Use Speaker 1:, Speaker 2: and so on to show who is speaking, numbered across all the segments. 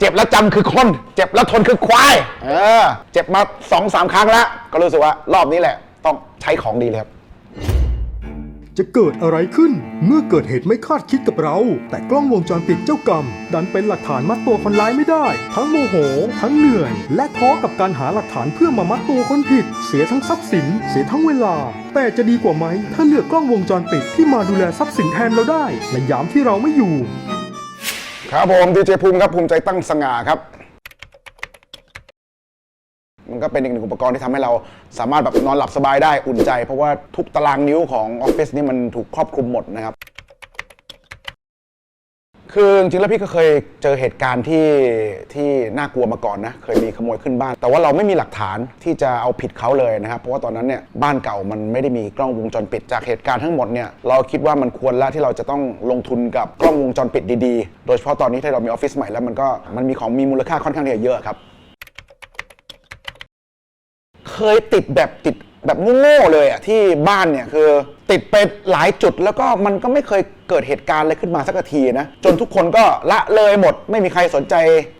Speaker 1: เจ็บแล้วจำคือคน เจ็บแล้วทนคือควาย เออ เจ็บมาสองสามครั้งแล้ว ก็รู้สึกว่ารอบนี้แหละ ต้องใช้ของดีเลยครับ
Speaker 2: จะเกิดอะไรขึ้น เมื่อเกิดเหตุไม่คาดคิดกับเรา แต่กล้องวงจรปิดเจ้ากรรม ดันเป็นหลักฐานมัดตัวคนร้ายไม่ได้ ทั้งโมโห ทั้งเหนื่อย และท้อกับการหาหลักฐานเพื่อมามัดตัวคนผิด เสียทั้งทรัพย์สิน เสียทั้งเวลา แต่จะดีกว่าไหม ถ้าเลือกกล้องวงจรปิดที่มาดูแลทรัพย์สินแทนเราได้ในยามที่เราไม่อยู่
Speaker 1: ครับผมดีเจภูมิครับภูมิใจตั้งสง่าครับ มันก็เป็นอีกหนึ่งอุปกรณ์ที่ทำให้เราสามารถแบบนอนหลับสบายได้อุ่นใจ เพราะว่าทุกตารางนิ้วของออฟฟิศนี่มันถูกครอบคลุมหมดนะครับ คือจริงๆแล้วพี่ก็เคยเจอเหตุการณ์ที่ที่น่ากลัวมาก่อนนะ เคยมีขโมยขึ้นบ้าน แต่ว่าเราไม่มีหลักฐานที่จะเอาผิดเขาเลยนะครับ เพราะว่าตอนนั้นเนี่ยบ้านเก่ามันไม่ได้มีกล้องวงจรปิดจากเหตุการณ์ทั้งหมดเนี่ยเราคิดว่ามันควรแล้วที่เราจะต้องลงทุนกับกล้องวงจรปิดดีๆ โดยเฉพาะตอนนี้ที่เรามีออฟฟิศใหม่แล้วมันก็มันมีของมีมูลค่าค่อนข้างที่จะเยอะครับ เคยติดแบบติดแบบโง่ๆเลยอะที่บ้านเนี่ยคือ ติดไปหลายจุดแล้วก็มันก็ไม่เคยเกิดเหตุการณ์อะไรขึ้นมาสักทีนะ จนทุกคนก็ละเลยหมดไม่มีใครสนใจ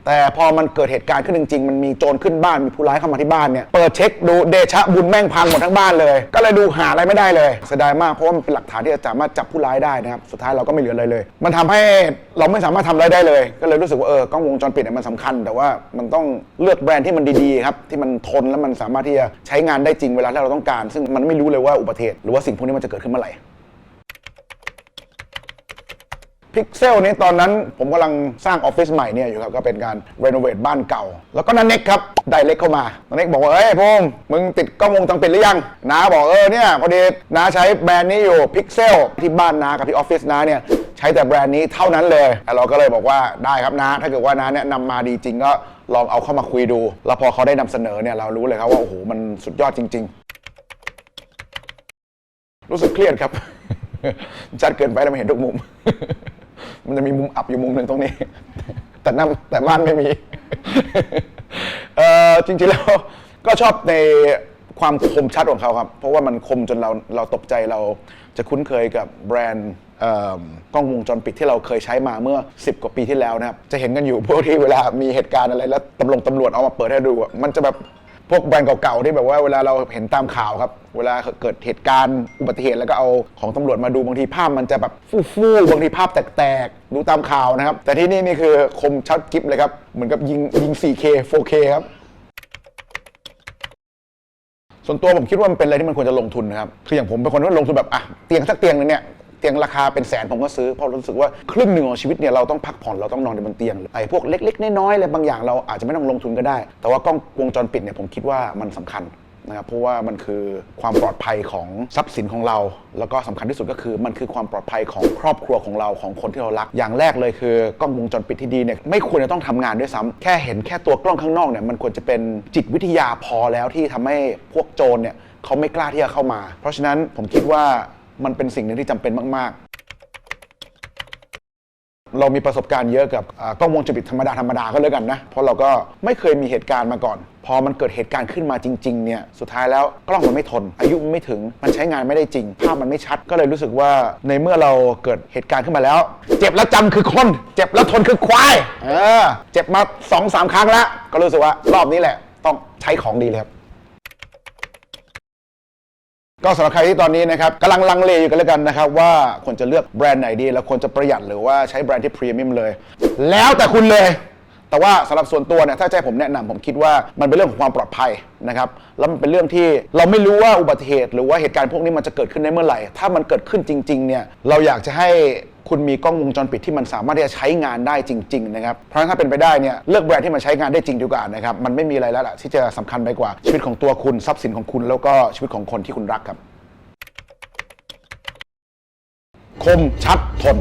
Speaker 1: แต่พอมันเกิดเหตุการณ์ขึ้นจริงๆ มันมีโจรขึ้นบ้านมีผู้ร้ายเข้ามาที่บ้านเนี่ยเปิดเช็คดูเดชะบุญแม่งพังหมดทั้งบ้านเลย ก็เลยดูหาอะไรไม่ได้เลยเสียดายมากเพราะว่ามันเป็นหลักฐานที่จะสามารถจับผู้ร้ายได้นะครับสุดท้ายเราก็ไม่เหลืออะไรเลย มันทำให้เราไม่สามารถทำอะไรได้เลย ก็เลยรู้สึกว่าเออกล้องวงจรปิดเนี่ยมันสำคัญ แต่ว่ามันต้องเลือกแบรนด์ที่มันดีๆครับที่มันทนแล้วมันสามารถที่จะใช้งานได้จริงเวลาที่เราต้องการ ซึ่งมันไม่รู้เลยว่าอุบัติเหตุหรือว่าสิ่งพวกนี้มันจะเกิดขึ้นเมื่อไหร่พิกเซลนี้ตอนนั้นผมกำลังสร้างออฟฟิศใหม่เนี่ยอยู่ครับก็เป็นการรีโนเวทบ้านเก่า แล้วก็นันเน็กครับไดเล็กเข้ามานันเน็กบอกว่าเอ้ยพงษ์มึงติดกล้องวงจรปิดหรือยังน้าบอกเออเนี่ยพอดีน้าใช้แบรนด์นี้อยู่พิกเซลที่บ้านน้ากับที่ออฟฟิศน้าเนี่ยใช้แต่แบรนด์นี้เท่านั้นเลยแล้วเราก็เลยบอกว่าได้ครับน้าถ้าเกิดว่าน้าเนี่ยนำมาดีจริงก็ลองเอาเข้ามาคุยดู แล้วพอเขาได้นำเสนอเนี่ยเรารู้เลยครับว่าโอ้โหมันสุดยอดจริง ๆ รู้สึกเครียดครับชัดเกินไปแล้วไม่เห็นทุกมุม มันจะมีมุมอับอยู่มุมหนึ่งตรงนี้ แต่น้ำแต่ม่านไม่มีเออจริงๆแล้วก็ชอบในความคมชัดของเขาครับ เพราะว่ามันคมจนเราเราตกใจเราจะคุ้นเคยกับแบรนด์กล้องวงจรปิดที่เราเคยใช้มาเมื่อ 10 กว่าปีที่แล้วนะครับ จะเห็นกันอยู่พวกที่เวลามีเหตุการณ์อะไรแล้วตำรวจตำรวจเอามาเปิดให้ดูมันจะแบบ พวกแบรนด์เก่าๆที่แบบว่าเวลาเราเห็นตามข่าวครับ เวลาเกิดเหตุการณ์อุบัติเหตุแล้วก็เอาของตำรวจมาดูบางทีภาพมันจะแบบฟู่ๆบางทีภาพแตกๆ ดูตามข่าวนะครับ แต่ที่นี่นี่คือคมชัดกิฟเลยครับเหมือนกับยิงยิง 4K 4K ครับส่วนตัวผมคิดว่ามันเป็นอะไรที่มันควรจะลงทุนนะครับ คืออย่างผมเป็นคนที่ลงทุนแบบอะเตียงสักเตียงนึงเนี่ย เตียงราคาเป็นแสนผมก็ซื้อเพราะรู้สึกว่าครึ่งหนึ่งของชีวิตเนี่ยเราต้องพักผ่อนเราต้องนอนอยู่บนเตียงไอ้พวกเล็กๆน้อยๆอะไรบางอย่างเราอาจจะไม่ต้องลงทุนก็ได้ แต่ว่ากล้องวงจรปิดเนี่ยผมคิดว่ามันสำคัญนะครับเพราะว่ามันคือความปลอดภัยของทรัพย์สินของเรา แล้วก็สำคัญที่สุดก็คือมันคือความปลอดภัยของครอบครัวของเราของคนที่เรารัก อย่างแรกเลยคือกล้องวงจรปิดที่ดีเนี่ยไม่ควรจะต้องทำงานด้วยซ้ำแค่เห็นแค่ตัวกล้องข้างนอกเนี่ยมันควรจะเป็นจิตวิทยาพอแล้วที่ทำให้พวกโจรเนี่ยเขาไม่กล้าที่จะเข้ามา เพราะฉะนั้นผมคิดว่า มันเป็นสิ่งหนึ่งที่จำเป็นมาก ๆ เรามีประสบการณ์เยอะกับอ่ากล้องวงจรปิดธรรมดาธรรมดาก็แล้วกันนะ เพราะเราก็ไม่เคยมีเหตุการณ์มาก่อน พอมันเกิดเหตุการณ์ขึ้นมาจริง ๆ เนี่ย สุดท้ายแล้วกล้องมันไม่ทน อายุมันไม่ถึง มันใช้งานไม่ได้จริง ภาพมันไม่ชัด ก็เลยรู้สึกว่าในเมื่อเราเกิดเหตุการณ์ขึ้นมาแล้ว เจ็บแล้วจำคือคน เจ็บแล้วทนคือควาย เออ เจ็บมาสองสามครั้งแล้ว ก็รู้สึกว่ารอบนี้แหละ ต้องใช้ของดีเลยครับ ก็สำหรับใครที่ตอนนี้นะครับกำลังลังเลอยู่กันแล้วกันนะครับ ว่าควรจะเลือกแบรนด์ไหนดี แล้วควรจะประหยัดหรือว่าใช้แบรนด์ที่พรีเมียมเลย แล้วแต่คุณเลย แต่ว่าสำหรับส่วนตัวเนี่ยถ้าให้ผมแนะนำผมคิดว่ามันเป็นเรื่องของความปลอดภัยนะครับแล้วมันเป็นเรื่องที่เราไม่รู้ว่าอุบัติเหตุ หรือว่าเหตุการณ์พวกนี้มันจะเกิดขึ้นได้เมื่อไหร่ ถ้ามันเกิดขึ้นจริงๆเนี่ยเราอยากจะให้คุณมีกล้องวงจรปิดที่มันสามารถที่จะใช้งานได้จริงๆนะครับ เพราะฉะนั้นถ้าเป็นไปได้เนี่ยเลือกแบรนด์ที่มันใช้งานได้จริงดีกว่านะครับ มันไม่มีอะไรแล้วล่ะที่จะสำคัญไปกว่า ชีวิตของตัวคุณทรัพย์สินของคุณแล้วก็ชีวิตของคนที่คุณรักครับ คมชัดทน